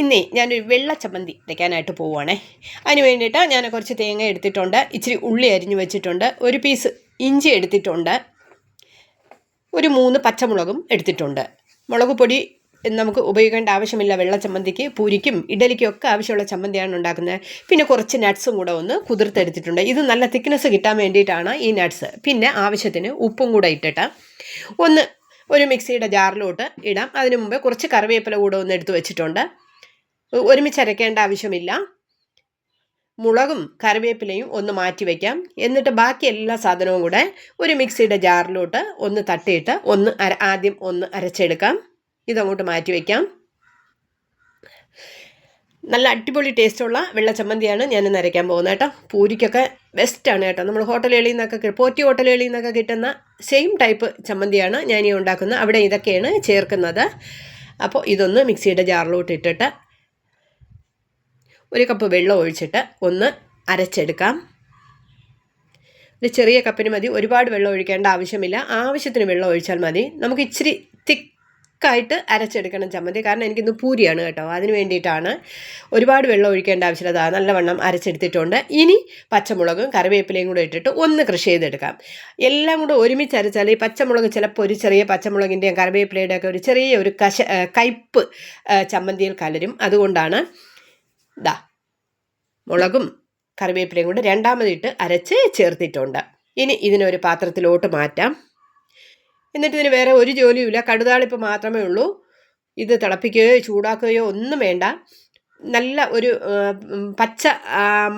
ഇന്നേ ഞാനൊരു വെള്ള ചമ്മന്തി വയ്ക്കാനായിട്ട് പോവുകയാണേ അതിന് വേണ്ടിയിട്ട് ഞാൻ കുറച്ച് തേങ്ങ എടുത്തിട്ടുണ്ട്. ഇച്ചിരി ഉള്ളി അരിഞ്ഞു വെച്ചിട്ടുണ്ട്. ഒരു പീസ് ഇഞ്ചി എടുത്തിട്ടുണ്ട്. ഒരു മൂന്ന് പച്ചമുളകും എടുത്തിട്ടുണ്ട്. മുളക് പൊടി നമുക്ക് ഉപയോഗിക്കേണ്ട ആവശ്യമില്ല. വെള്ള ചമ്മന്തിക്ക് പൂരിക്കും ഇഡലിക്കും ഒക്കെ ആവശ്യമുള്ള ചമ്മന്തിയാണ് ഉണ്ടാക്കുന്നത്. പിന്നെ കുറച്ച് നട്ട്സും കൂടെ ഒന്ന് കുതിർത്തെടുത്തിട്ടുണ്ട്. ഇത് നല്ല തിക്നെസ് കിട്ടാൻ വേണ്ടിയിട്ടാണ് ഈ നട്ട്സ് പിന്നെ ആവശ്യത്തിന് ഉപ്പും കൂടെ ഇട്ടിട്ട് ഒന്ന് ഒരു മിക്സിയുടെ ജാറിലോട്ട് ഇടാം. അതിനു മുമ്പ് കുറച്ച് കറിവേപ്പില കൂടെ ഒന്ന് എടുത്ത് വെച്ചിട്ടുണ്ട്. ഒരുമിച്ച് അരയ്ക്കേണ്ട ആവശ്യമില്ല. മുളകും കറിവേപ്പിലയും ഒന്ന് മാറ്റി വയ്ക്കാം എന്നിട്ട് ബാക്കി എല്ലാ സാധനവും കൂടെ ഒരു മിക്സിയുടെ ജാറിലോട്ട് ഒന്ന് തട്ടിയിട്ട് ഒന്ന് അര ആദ്യം ഒന്ന് അരച്ചെടുക്കാം. ഇതങ്ങോട്ട് മാറ്റി വയ്ക്കാം നല്ല അടിപൊളി ടേസ്റ്റുള്ള വെള്ള ചമ്മന്തിയാണ് ഞാൻ ഇന്ന് അരയ്ക്കാൻ പോകുന്നത് കേട്ടോ. പൂരിക്കൊക്കെ ബെസ്റ്റാണ് കേട്ടോ. നമ്മൾ ഹോട്ടലുകളിൽ നിന്നൊക്കെ പോറ്റി ഹോട്ടലുകളിൽ നിന്നൊക്കെ കിട്ടുന്ന സെയിം ടൈപ്പ് ചമ്മന്തിയാണ് ഞാൻ ഈ ഉണ്ടാക്കുന്നത്. അവിടെ ഇതൊക്കെയാണ് ചേർക്കുന്നത്. അപ്പോൾ ഇതൊന്ന് മിക്സിയുടെ ജാറിലോട്ട് ഇട്ടിട്ട് ഒരു കപ്പ് വെള്ളം ഒഴിച്ചിട്ട് ഒന്ന് അരച്ചെടുക്കാം. ഒരു ചെറിയ കപ്പിന് മതി. ഒരുപാട് വെള്ളം ഒഴിക്കേണ്ട ആവശ്യമില്ല. ആവശ്യത്തിന് വെള്ളം ഒഴിച്ചാൽ മതി. നമുക്ക് ഇച്ചിരി തിക്കായിട്ട് അരച്ചെടുക്കണം ചമ്മന്തി. കാരണം എനിക്കിന്ന് പൂരിയാണ് കേട്ടോ. അതിന് വേണ്ടിയിട്ടാണ് ഒരുപാട് വെള്ളം ഒഴിക്കേണ്ട ആവശ്യമില്ല. നല്ലവണ്ണം അരച്ചെടുത്തിട്ടുണ്ട്. ഇനി പച്ചമുളകും കറിവേപ്പിലയും കൂടെ ഇട്ടിട്ട് ഒന്ന് കൃഷി ചെയ്തെടുക്കാം. എല്ലാം കൂടെ ഒരുമിച്ച് അരച്ചാൽ ഈ പച്ചമുളക് ചിലപ്പോൾ ഒരു ചെറിയ പച്ചമുളകിന്റെയും കറിവേപ്പിലയുടെയൊക്കെ ഒരു ചെറിയ ഒരു കശ കയ്പ്പ് ചമ്മന്തിയിൽ കലരും. അതുകൊണ്ടാണ് ദാ മുളകും കറിവേപ്പിലയും കൊണ്ട് രണ്ടാമതിട്ട് അരച്ച് ചേർത്തിട്ടുണ്ട്. ഇനി ഇതിനൊരു പാത്രത്തിലോട്ട് മാറ്റാം. എന്നിട്ട് ഇതിന് വേറെ ഒരു ജോലിയുമില്ല. കടുതാളിപ്പ് മാത്രമേ ഉള്ളൂ. ഇത് തിളപ്പിക്കുകയോ ചൂടാക്കുകയോ ഒന്നും വേണ്ട. നല്ല ഒരു പച്ച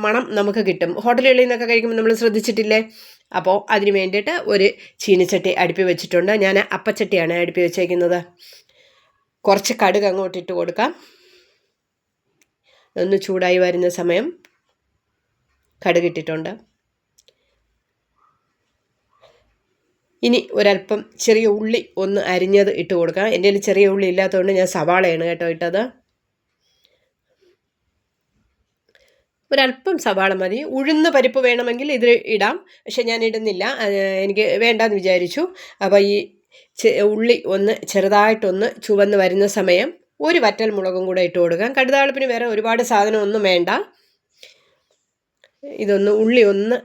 മണം നമുക്ക് കിട്ടും. ഹോട്ടലുകളിൽ നിന്നൊക്കെ കഴിക്കുമ്പോൾ നമ്മൾ ശ്രദ്ധിച്ചിട്ടില്ലേ? അപ്പോൾ അതിന് വേണ്ടിയിട്ട് ഒരു ചീനിച്ചട്ടി അടുപ്പി വെച്ചിട്ടുണ്ട്. ഞാൻ അപ്പച്ചട്ടിയാണ് അടുപ്പി വെച്ചേക്കുന്നത്. കുറച്ച് കടുക് അങ്ങോട്ടിട്ട് കൊടുക്കാം. ഒന്ന് ചൂടായി വരുന്ന സമയം കടുകിട്ടിട്ടുണ്ട്. ഇനി ഒരല്പം ചെറിയ ഉള്ളി ഒന്ന് അരിഞ്ഞത് ഇട്ട് കൊടുക്കാം. എന്റെ കയ്യിൽ ചെറിയ ഉള്ളി ഇല്ലാത്തതുകൊണ്ട് ഞാൻ സവാളയാണ് കേട്ടോ ഇട്ടത്. ഒരല്പം സവാള മതി. ഉഴുന്ന് പരിപ്പ് വേണമെങ്കിൽ ഇത് ഇടാം. പക്ഷെ ഞാൻ ഇടുന്നില്ല. എനിക്ക് വേണ്ടെന്ന് വിചാരിച്ചു. അപ്പോൾ ഈ ഉള്ളി ഒന്ന് ചെറുതായിട്ടൊന്ന് ചുവന്ന് വരുന്ന സമയം ഒരു വറ്റൽ മുളകും കൂടെ ഇട്ട് കൊടുക്കാം. കടുതാളിപ്പിന് വേറെ ഒരുപാട് സാധനം ഒന്നും വേണ്ട. ഇതൊന്ന് ഉള്ളി ഒന്ന്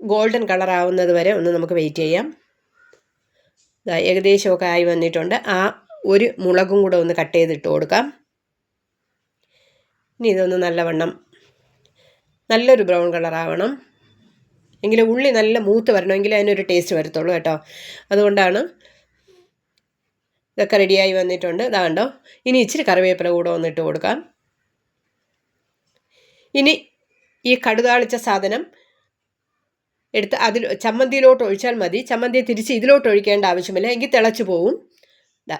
ഗോൾഡൻ കളർ ആവുന്നത് വരെ ഒന്ന് നമുക്ക് വെയിറ്റ് ചെയ്യാം. ഏകദേശമൊക്കെ ആയി വന്നിട്ടുണ്ട്. ആ ഒരു മുളകും കൂടെ ഒന്ന് കട്ട് ചെയ്തിട്ട് കൊടുക്കാം. ഇനി ഇതൊന്ന് നല്ലവണ്ണം നല്ലൊരു ബ്രൗൺ കളർ ആവണം. എങ്കിലും ഉള്ളി നല്ല മൂത്ത് വരണമെങ്കിൽ അതിനൊരു ടേസ്റ്റ് വരത്തുള്ളൂ കേട്ടോ. അതുകൊണ്ടാണ് ഇതൊക്കെ റെഡിയായി വന്നിട്ടുണ്ട്. ഇതാണ്ടോ ഇനി ഇച്ചിരി കറിവേപ്പില കൂടെ ഒന്നിട്ട് കൊടുക്കാം. ഇനി ഈ കടുതാളിച്ച സാധനം എടുത്ത് അതിൽ ചമ്മന്തിയിലോട്ട് ഒഴിച്ചാൽ മതി. ചമ്മന്തി തിരിച്ച് ഇതിലോട്ട് ഒഴിക്കേണ്ട ആവശ്യമില്ല. എങ്കിൽ തിളച്ചു പോവും.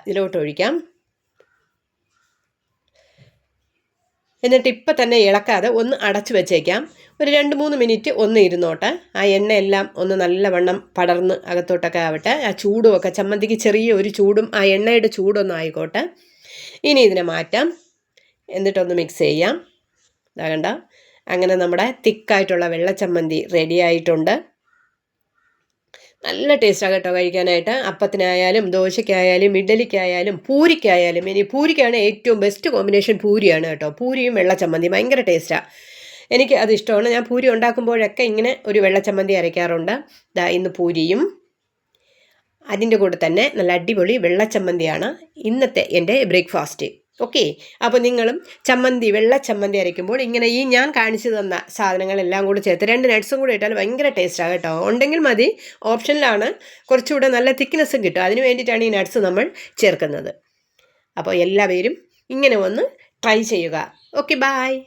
ഇതിലോട്ട് ഒഴിക്കാം. എന്നിട്ട് ഇപ്പം തന്നെ ഇളക്കാതെ ഒന്ന് അടച്ചു വെച്ചേക്കാം. ഒരു രണ്ട് മൂന്ന് മിനിറ്റ് ഒന്ന് ഇരുന്നോട്ടെ. ആ എണ്ണ എല്ലാം ഒന്ന് നല്ലവണ്ണം പടർന്ന് അകത്തോട്ടൊക്കെ ആവട്ടെ. ആ ചൂടുമൊക്കെ ചമ്മന്തിക്ക് ചെറിയ ഒരു ചൂടും ആ എണ്ണയുടെ ചൂടൊന്നും ആയിക്കോട്ടെ. ഇനി ഇതിനെ മാറ്റാം. എന്നിട്ടൊന്ന് മിക്സ് ചെയ്യാം. ഇതാകണ്ട അങ്ങനെ നമ്മുടെ തിക്കായിട്ടുള്ള വെള്ളച്ചമ്മന്തി റെഡി ആയിട്ടുണ്ട്. നല്ല ടേസ്റ്റാണ് കേട്ടോ കഴിക്കാനായിട്ട്. അപ്പത്തിനായാലും ദോശയ്ക്കായാലും ഇഡലിക്കായാലും പൂരിക്കായാലും. ഇനി പൂരിക്കാണ് ഏറ്റവും ബെസ്റ്റ് കോമ്പിനേഷൻ പൂരിയാണ് കേട്ടോ. പൂരിയും വെള്ളച്ചമ്മന്തി ഭയങ്കര ടേസ്റ്റാണ് എനിക്ക് അത് ഇഷ്ടമാണ്. ഞാൻ പൂരി ഉണ്ടാക്കുമ്പോഴൊക്കെ ഇങ്ങനെ ഒരു വെള്ളച്ചമ്മന്തി അരയ്ക്കാറുണ്ട്. ദാ ഇന്ന് പൂരിയും. അതിന്റെ കൂടെ തന്നെ നല്ല അടിപൊളി വെള്ളച്ചമ്മന്തിയാണ് ഇന്നത്തെ എന്റെ ബ്രേക്ക്ഫാസ്റ്റ് ഓക്കെ. അപ്പോൾ നിങ്ങളും ചമ്മന്തി വെള്ള ചമ്മന്തി അരയ്ക്കുമ്പോൾ ഇങ്ങനെ ഈ ഞാൻ കാണിച്ചു തന്ന സാധനങ്ങളെല്ലാം കൂടി ചേർത്ത് രണ്ട് നട്ട്സും കൂടി ഇട്ടാൽ ഭയങ്കര ടേസ്റ്റാണ് കേട്ടോ. ഉണ്ടെങ്കിൽ മതി. ഓപ്ഷനിലാണ് കുറച്ചുകൂടെ നല്ല തിക്നെസ്സും കിട്ടും. അതിന് വേണ്ടിയിട്ടാണ് ഈ നട്ട്സ് നമ്മൾ ചേർക്കുന്നത്. അപ്പോൾ എല്ലാവരും ഇങ്ങനെ ഒന്ന് ട്രൈ ചെയ്യുക. Okay bye